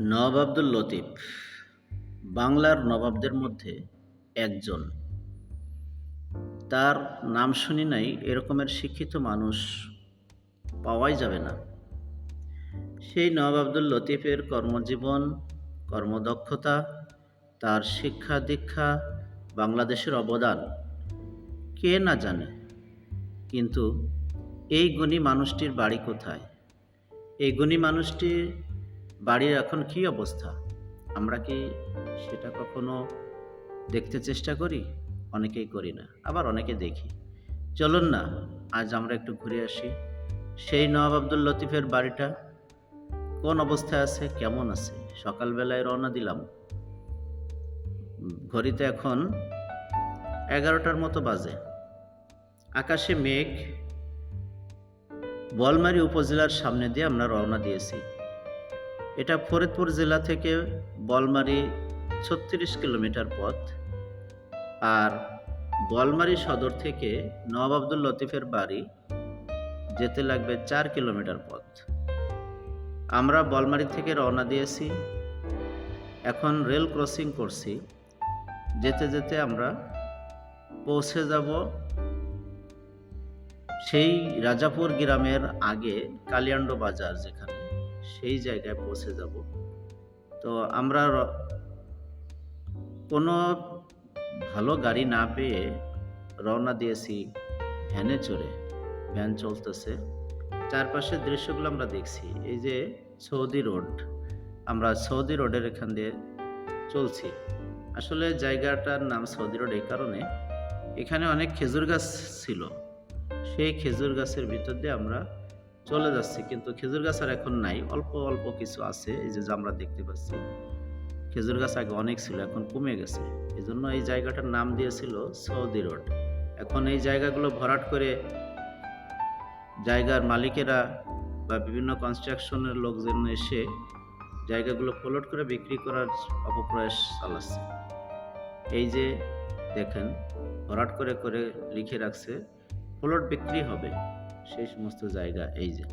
নবাব আব্দুল লতিফ, বাংলার নবাবদের মধ্যে একজন। তার নাম শুনি নাই, এরকমের শিক্ষিত মানুষ পাওয়াই যাবে না। সেই নবাব আব্দুল লতিফের কর্মজীবন, কর্মদক্ষতা, তার শিক্ষা দীক্ষা, বাংলাদেশের অবদান, কে না জানে? কিন্তু এই গুণী মানুষটির বাড়ি কোথায়? এই গুণী মানুষটির বাড়ির এখন কি অবস্থা? আমরা কি সেটা কখনো দেখতে চেষ্টা করি? অনেকেই করি না, আবার অনেকে দেখি। চলুন না, আজ আমরা একটু ঘুরে আসি। সেই নবাব আব্দুল লতিফের বাড়িটা কোন অবস্থায় আছে, কেমন আছে? সকালবেলায় রওনা দিলাম। ঘড়িতে এখন এগারোটার মতো বাজে। আকাশে মেঘ। বলমারী উপজেলার সামনে দিয়ে আমরা রওনা দিয়েছি। এটা ফরিদপুর জেলা থেকে বলমারি ছত্রিশ কিলোমিটার পথ। আর বলমারি সদর থেকে নবাব আব্দুল লতিফের বাড়ি যেতে লাগবে চার কিলোমিটার পথ। আমরা বলমারি থেকে রওনা দিয়েছি। এখন রেল ক্রসিং করছি। যেতে যেতে আমরা পৌঁছে যাব সেই রাজাপুর গ্রামের আগে কালিয়ান্ড বাজার যেখানে। সেই জায়গায় পৌঁছে যাব। তো আমরা কোনো ভালো গাড়ি না পেয়ে রওনা দিয়েছি ভ্যানে চড়ে। ভ্যান চলতেছে। চারপাশের দৃশ্যগুলো আমরা দেখছি। এই যে সৌদি রোড, আমরা সৌদি রোডের এখান দিয়ে চলছি। আসলে জায়গাটার নাম সৌদি রোড এই কারণে, এখানে অনেক খেজুর গাছ ছিল। সেই খেজুর গাছের ভিতর দিয়ে আমরা চলে যাচ্ছে, কিন্তু খেজুর গাছ আর এখন নাই। অল্প অল্প কিছু আছে, এই যে আমরা দেখতে পাচ্ছি। খেজুর গাছ আগে অনেক ছিল, এখন কমে গেছে। এই জন্য এই জায়গাটার নাম দিয়েছিল সৌদি রোড। এখন এই জায়গাগুলো ভরাট করে জায়গার মালিকেরা বা বিভিন্ন কনস্ট্রাকশনের লোকজন এসে জায়গাগুলো প্লট করে বিক্রি করার অপপ্রয়াস চালাচ্ছে। এই যে দেখেন, ভরাট করে করে লিখে রাখছে প্লট বিক্রি হবে। সেই সমস্ত জায়গা, এই যে।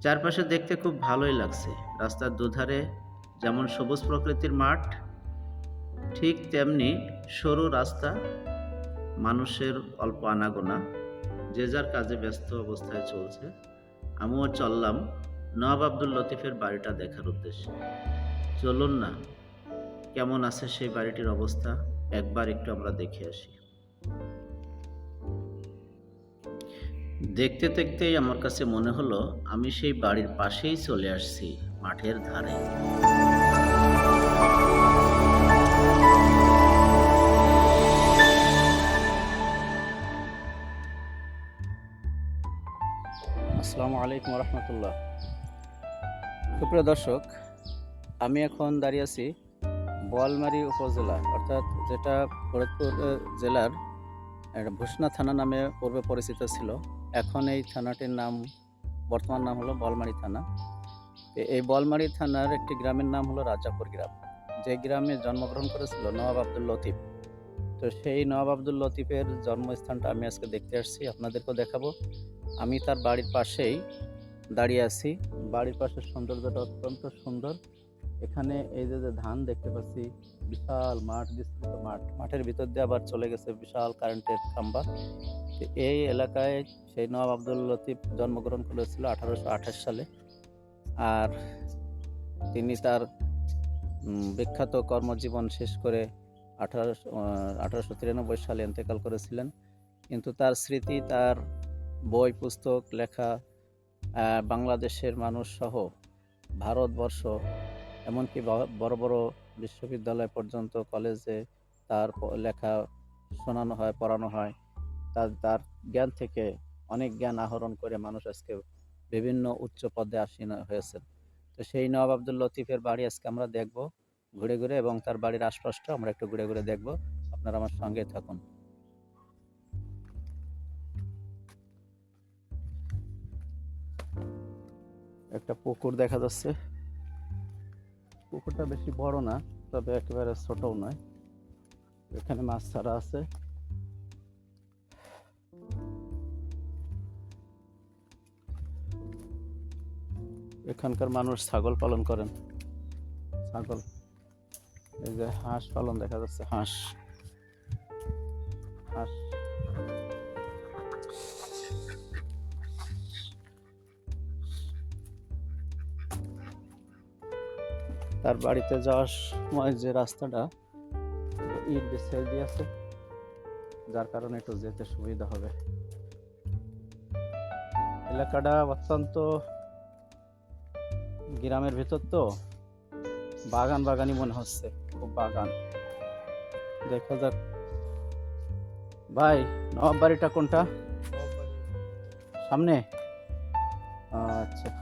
চারপাশে দেখতে খুব ভালোই লাগছে। রাস্তার দুধারে যেমন সবুজ প্রকৃতির মাঠ, ঠিক তেমনি সরু রাস্তা, মানুষের অল্প আনাগোনা, যে যার কাজে ব্যস্ত অবস্থায় চলছে। আমিও চললাম নওয়াব আব্দুল লতিফের বাড়িটা দেখার উদ্দেশ্যে। চলুন না, কেমন আছে সেই বাড়িটির অবস্থা? একবার একটু আমরা দেখে আসি। দেখতে দেখতেই আমার কাছে মনে হলো, আমি সেই বাড়ির পাশেই চলে আসছি, মাঠের ধারে। আসসালামু আলাইকুম রহমতুল্লাহ। সুপ্রিয় দর্শক, আমি এখন দাঁড়িয়ে আছি বোয়ালমারি উপজেলা, অর্থাৎ যেটা ফরিদপুর জেলার ভূষণা থানা নামে পূর্বে পরিচিত ছিল। এখন এই থানাটির নাম, বর্তমান নাম হলো বলমারি থানা। এই বলমারি থানার একটি গ্রামের নাম হলো রাজাপুর গ্রাম। যে গ্রামে জন্মগ্রহণ করেছিল নবাব আব্দুল লতিফ। তো সেই নবাব আব্দুল লতিফের জন্মস্থানটা আমি আজকে দেখতে আসছি, আপনাদেরকেও দেখাবো। আমি তার বাড়ির পাশেই দাঁড়িয়ে আছি। বাড়ির পাশের সৌন্দর্যটা অত্যন্ত সুন্দর। এখানে এই যে যে ধান দেখতে পাচ্ছি, বিশাল মাঠ, বিস্তৃত মাঠ। মাঠের ভিতর দিয়ে আবার চলে গেছে বিশাল কারেন্টের খাম্বা। এই এলাকায় সেই নবাব আব্দুল লতিফ জন্মগ্রহণ করেছিল আঠারোশো আঠাশ সালে। আর তিনি তার বিখ্যাত কর্মজীবন শেষ করে আঠারোশো আঠারোশো তিরানব্বই সালে ইন্তেকাল করেছিলেন। কিন্তু তার স্মৃতি, তার বই, পুস্তক, লেখা বাংলাদেশের মানুষ সহ ভারতবর্ষ এমনকি বড় বড় বিশ্ববিদ্যালয় পর্যন্ত কলেজে তার লেখা শোনানো হয়, পড়ানো হয়। তার তার জ্ঞান থেকে অনেক জ্ঞান আহরণ করে মানুষ আজকে বিভিন্ন উচ্চ পদে আসীন হয়েছেন। তো সেই নবাব আব্দুল লতিফের বাড়ি আজকে আমরা দেখব ঘুরে ঘুরে এবং তার বাড়ির আশপাশটা আমরা একটু ঘুরে ঘুরে দেখব। আপনারা আমার সঙ্গে থাকুন। একটা পুকুর দেখা যাচ্ছে। পুকুরটা বেশি বড় না, তবে একেবারে ছোটও নয়। এখানে মাছ ছাড়া আছে। এখানকার মানুষ ছাগল পালন করেন। ছাগল, এই যে হাঁস পালন দেখা যাচ্ছে, হাঁস। তার বাড়িতে যাওয়ার সময় যে রাস্তাটা, ইট বিছিয়ে দিয়েছে। যার কারণে একটু যেতে সুবিধা হবে। এলাকাটা অত্যন্ত গ্রামের ভেতর তো। বাগান বাগানই মনে হচ্ছে, খুব বাগান। দেখা যাক। ভাই, নবাব বাড়িটা কোনটা? সামনে? আচ্ছা।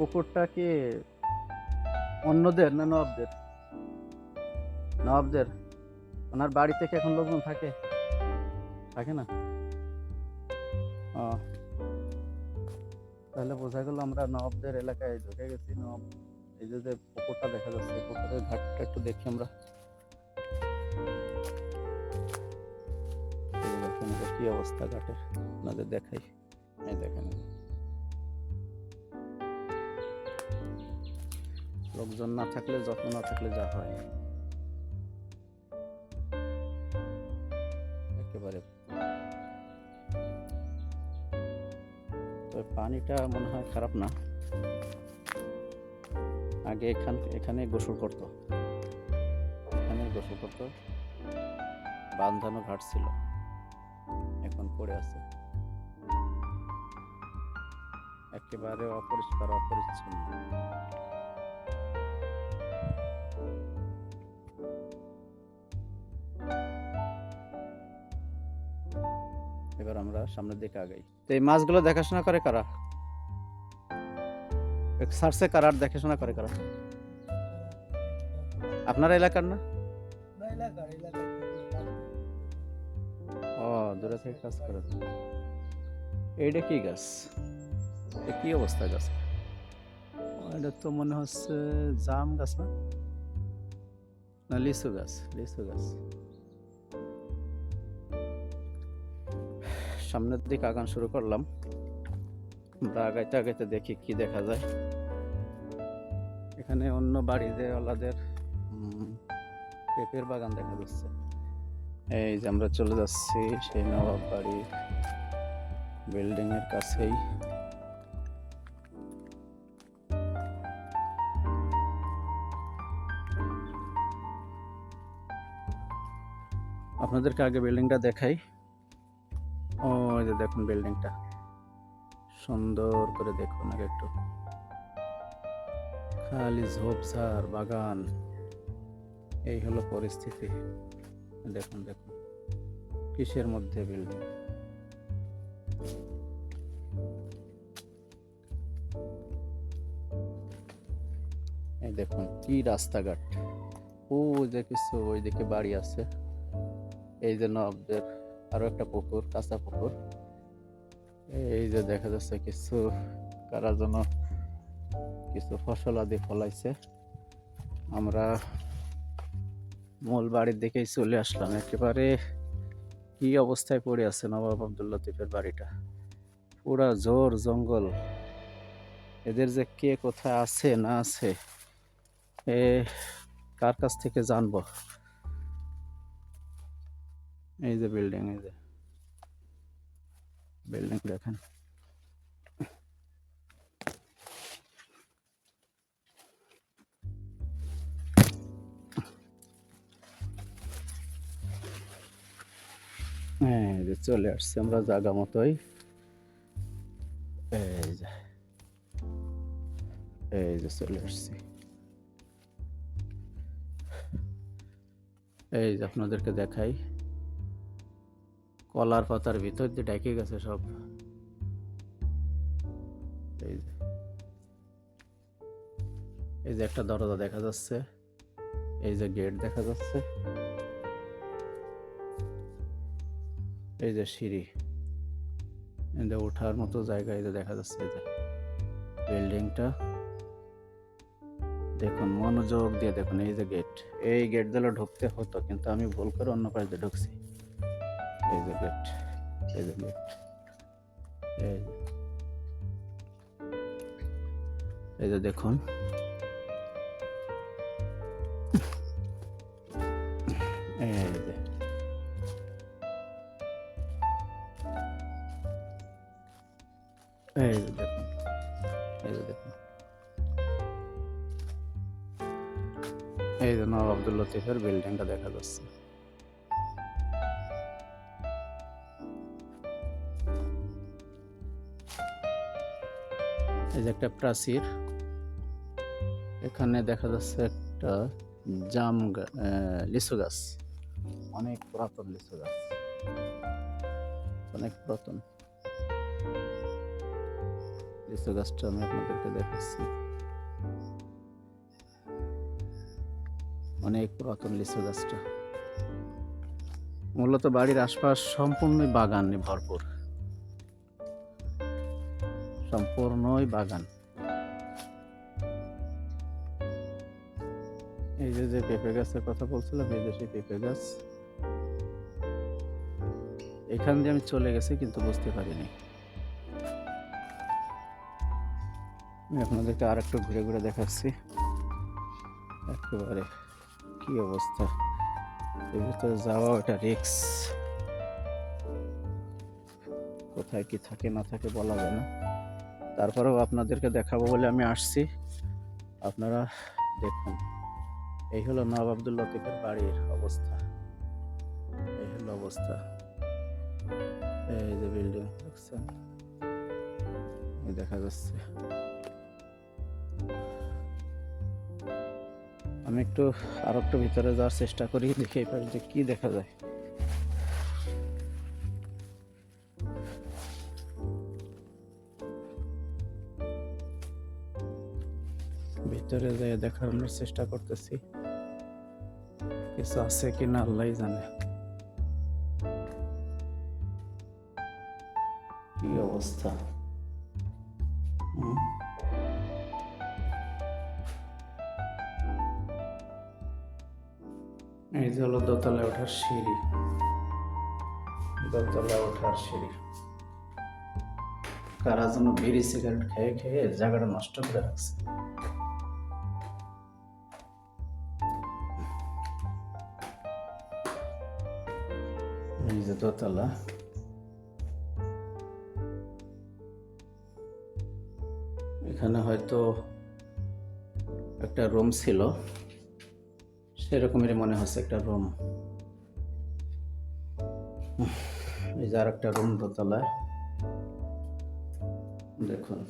পুকুরটা কি অন্যদের না নবাবদের নবাবদের ওনার বাড়ি থেকে এখন লোকজন থাকে? থাকে না? ও। তাহলে বোঝা গেল আমরা নবাবদের এলাকায় ঢুকে গেছি নবাব এই যে পুকুরটা দেখা যাচ্ছে পুকুরের ঘাটটা একটু দেখি আমরা। কি অবস্থা ঘাটের। আপনাদের দেখাই। এই দেখেন। লোকজন না থাকলে, যত্ন না থাকলে যা হয়। একেবারে। পানিটা মনে হয় খারাপ না। আগে এখান এখানে গোসল করতো। এখানে গোসল করতো। বান্ধানো ঘাট ছিল। এখন পড়ে আছে। একেবারে অপরিষ্কার, অপরিচ্ছন্ন। এবার আমরা সামনের দিকে আগাই। তো এই মাছগুলো দেখাশোনা করে কারা? সার্সে কারা আর দেখাশোনা করে কারা? আপনার এলাকার না? ও দূরে থেকে কাজ করে। এইটা কি গাছ? এটা কি অবস্থা গাছ? এটা তো মনে হচ্ছে জাম গাছ না? না লিচু গাছ লিচু গাছ। সামনের দিকে আগান শুরু করলাম। আমরা আগাইতে আগাইতে দেখি কি দেখা যায়। এখানে অন্য বাড়িতে ওলাদের পেঁপের বাগান দেখা যাচ্ছে। এই যে আমরা চলে যাচ্ছি সেই নবাব বাড়ি বিল্ডিং এর কাছেই। আপনাদেরকে আগে বিল্ডিংটা দেখাই। ও যে দেখুন বিল্ডিংটা সুন্দর করে দেখুন আগে একটু। খালি ঝোপঝাড়, বাগান। এই হলো পরিস্থিতি। দেখুন দেখুন। কিসের মধ্যে বিল্ডিং এই দেখুন, কি রাস্তাঘাট। ও, যে কিছু ওইদিকে বাড়ি আছে। এই যে নবদের আরও একটা পুকুর, কাঁচা পুকুর। এই যে দেখা যাচ্ছে কিছু কারা যেন কিছু ফসল আদি ফলাইছে। আমরা মূল বাড়ির দিকেই চলে আসলাম। একেবারে কি অবস্থায় পড়ে আছে নবাব আব্দুল লতিফের বাড়িটা? পুরা জোর জঙ্গল। এদের যে কে কোথায় আছে না আছে, এ কার কাছ থেকে জানব? এই যে বিল্ডিং এই যে। বিল্ডিং দেখেন। এই যে চলে আসছে আমরা জায়গা মতোই। এই যে। এই যে চলে আসছি। এই যে আপনাদেরকে দেখাই। কলার পাতার ভিতর দিয়ে ডেকে গেছে সব। এই যে। এই যে একটা দরজা দেখা যাচ্ছে। এই যে গেট দেখা যাচ্ছে। এই যে সিঁড়ি। যে ওঠার মতো জায়গা এই যে দেখা যাচ্ছে এই যে। বিল্ডিংটা। দেখুন, মনোযোগ দিয়ে দেখুন, এই যে গেট। এই গেট দিলে ঢুকতে হতো, কিন্তু আমি ভুল করে অন্য পাশ ঢুকছি। এই যে গেট এই যে গেট এই এই যে দেখুন। এই যে দেখুন। এই যে দেখুন। এই যে নবাব আব্দুল লতিফের বিল্ডিংটা দেখা যাচ্ছে। এই যে একটা প্রাচীর। এখানে দেখা যাচ্ছে একটা জাম লিচু গাছ। অনেক পুরাতন লিচু গাছ। অনেক পুরাতন। লিচু গাছটা আমি আপনাদেরকে দেখাচ্ছি। অনেক পুরাতন লিচু গাছটা। মূলত বাড়ির আশপাশ সম্পূর্ণই বাগানে ভরপুর। সম্পূর্ণই বাগান। এই যে যে পেঁপে গাছের কথা বলছিলাম, এই যে সেই পেঁপে গাছ। এখান দিয়ে আমি চলে গেছি, কিন্তু বুঝতে পারিনি। আমি আপনাদেরকে আর একটু ঘুরে ঘুরে দেখাচ্ছি। একেবারে কি অবস্থা। এর ভিতরে যাওয়া এটা রিক্স কোথায় কি থাকে না থাকে বলা যায় না। তারপরেও আপনাদেরকে দেখাবো বলে আমি আসছি। আপনারা দেখুন, এই হলো নবাব আব্দুল লতিফের বাড়ির অবস্থা। এই হলো অবস্থা। এই যে বিল্ডিং দেখছেন? দেখা যাচ্ছে। আমি একটু আর একটু ভিতরে যাওয়ার চেষ্টা করি, দেখি পাশে যে কি দেখা যায়। দেখার আমরা চেষ্টা করতেছি। কিছু আছে কি না আল্লাহ জানে। কি অবস্থা? এই যে হলো দোতলায় ওঠার সিঁড়ি। দোতলায় ওঠার সিঁড়ি। কারা যেন বিড়ি সিগারেট খেয়ে খেয়ে জায়গাটা নষ্ট করে রাখছে। দোতলা। এখানে হয়তো একটা রুম ছিল। সেরকমেরই মনে হচ্ছে একটা রুম। এই যে আর একটা রুম দোতলায়। দেখুন।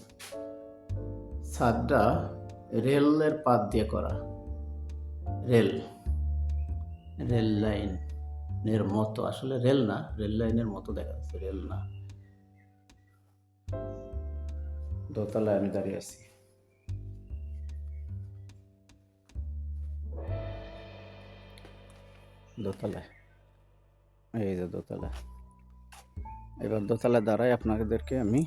ছাদটা রেলের পাত দিয়ে করা। রেল। Rail line. এর মতো, আসলে রেল না, রেল লাইনের মতো দেখা যাচ্ছে, রেল না। দোতলায় আমি দাঁড়িয়ে আছি। দোতলায়, এই যে দোতলা এবার দোতলায় দাঁড়াই আপনাদেরকে আমি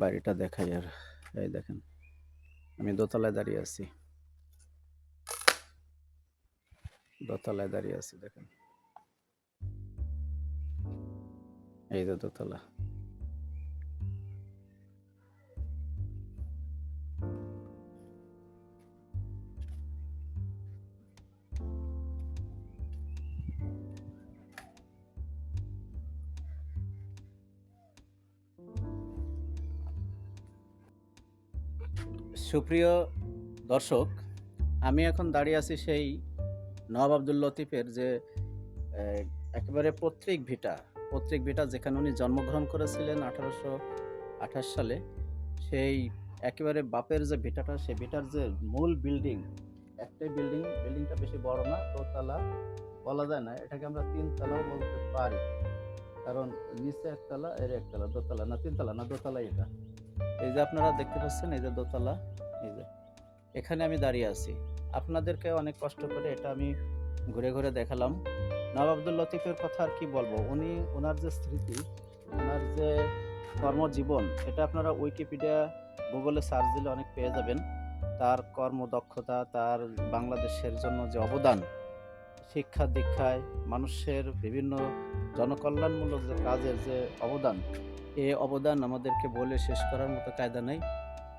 বাড়িটা দেখাই, আর এই দেখেন, আমি দোতলায় দাঁড়িয়ে আছি। দোতলায় দাঁড়িয়ে আছি, দেখেন। এই যে দোতলা। সুপ্রিয় দর্শক, আমি এখন দাঁড়িয়ে আছি সেই নবাব আব্দুল লতিফের যে একেবারে পৈতৃক ভিটা পৈতৃক ভিটা যেখানে উনি জন্মগ্রহণ করেছিলেন আঠারোশো আঠাশ সালে, সেই একেবারে বাপের যে ভিটাটা সেই ভিটার যে মূল বিল্ডিং, একটাই বিল্ডিং, বিল্ডিংটা বেশি বড় না, দোতলা বলা যায় না, এটাকে আমরা তিনতলাও বলতে পারি। কারণ নিচে একতলা, এর একতলা, দোতলা, না তিনতলা না দোতলা এটা। এই যে আপনারা দেখতে পাচ্ছেন, এই যে দোতলা, এই যে। এখানে আমি দাঁড়িয়ে আছি। আপনাদেরকে অনেক কষ্ট করে এটা আমি ঘুরে ঘুরে দেখালাম। নবাব আব্দুল লতিফের কথা আর কি বলব? উনি ওনার যে স্মৃতি ওনার যে কর্মজীবন এটা আপনারা উইকিপিডিয়া গুগলে সার্চ দিলে অনেক পেয়ে যাবেন। তার কর্মদক্ষতা তার বাংলাদেশের জন্য যে অবদান শিক্ষা দীক্ষায় মানুষের বিভিন্ন জনকল্যাণমূলক যে কাজের যে অবদান এ অবদান আমাদেরকে বলে শেষ করার মতো কায়দা নেই।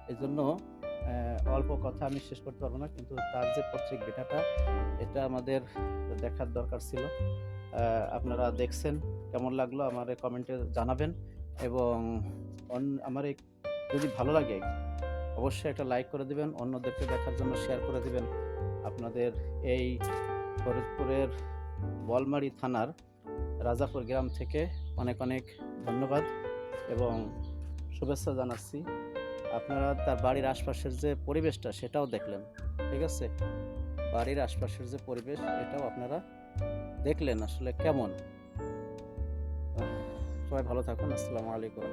এই জন্য আহ, অল্প কথা আমি শেষ করতে পারব না, কিন্তু তার যে পত্রিক বেটাটা, এটা আমাদের দেখার দরকার ছিল। আপনারা দেখছেন কেমন লাগল, আমার কমেন্টে জানাবেন। এবং আমার এই যদি ভালো লাগে, অবশ্যই একটা লাইক করে দিবেন, অন্যদেরকে দেখার জন্য শেয়ার করে দিবেন। আপনাদের এই ফরিদপুরের বলমারি থানার রাজাপুর গ্রাম থেকে অনেক অনেক ধন্যবাদ এবং শুভেচ্ছা জানাচ্ছি। আপনারা তার বাড়ির আশপাশের যে পরিবেশটা সেটাও দেখলেন, ঠিক আছে? বাড়ির আশপাশের যে পরিবেশ, এটাও আপনারা দেখলেন আসলে কেমন? সবাই ভালো থাকুন, আসসালামু আলাইকুম।